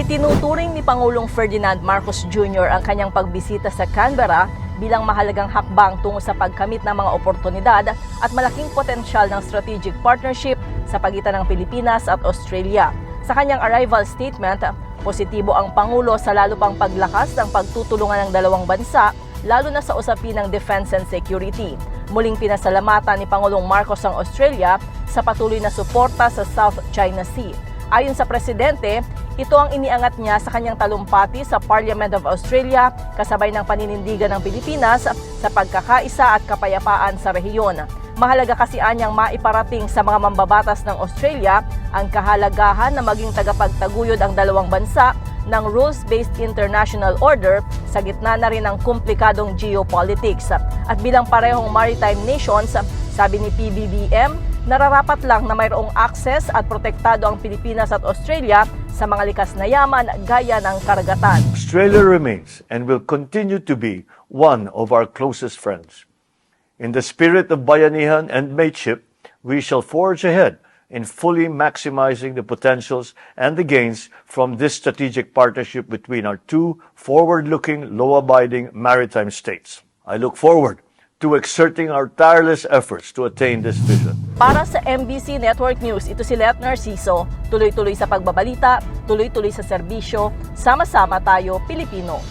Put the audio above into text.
Itinuturing ni Pangulong Ferdinand Marcos Jr. ang kanyang pagbisita sa Canberra bilang mahalagang hakbang tungo sa pagkamit ng mga oportunidad at malaking potensyal ng strategic partnership sa pagitan ng Pilipinas at Australia. Sa kanyang arrival statement, positibo ang Pangulo sa lalo pang paglakas ng pagtutulungan ng dalawang bansa, lalo na sa usapin ng defense and security. Muling pinasalamatan ni Pangulong Marcos ang Australia sa patuloy na suporta sa South China Sea. Ayon sa presidente, ito ang iniangat niya sa kanyang talumpati sa Parliament of Australia kasabay ng paninindigan ng Pilipinas sa pagkakaisa at kapayapaan sa rehiyon. Mahalaga kasi anyang maiparating sa mga mambabatas ng Australia ang kahalagahan na maging tagapagtaguyod ang dalawang bansa ng rules-based international order sa gitna na rin ng komplikadong geopolitics. At bilang parehong maritime nations, sabi ni PBBM, nararapat lang na mayroong access at protektado ang Pilipinas at Australia sa mga likas na yaman gaya ng karagatan. Australia remains and will continue to be one of our closest friends. In the spirit of bayanihan and mateship, we shall forge ahead in fully maximizing the potentials and the gains from this strategic partnership between our two forward-looking, law-abiding maritime states. I look forward to exerting our tireless efforts to attain this vision. Para sa MBC Network News, ito si Let Narciso. Tuloy-tuloy sa pagbabalita, tuloy-tuloy sa serbisyo, sama-sama tayo Pilipino.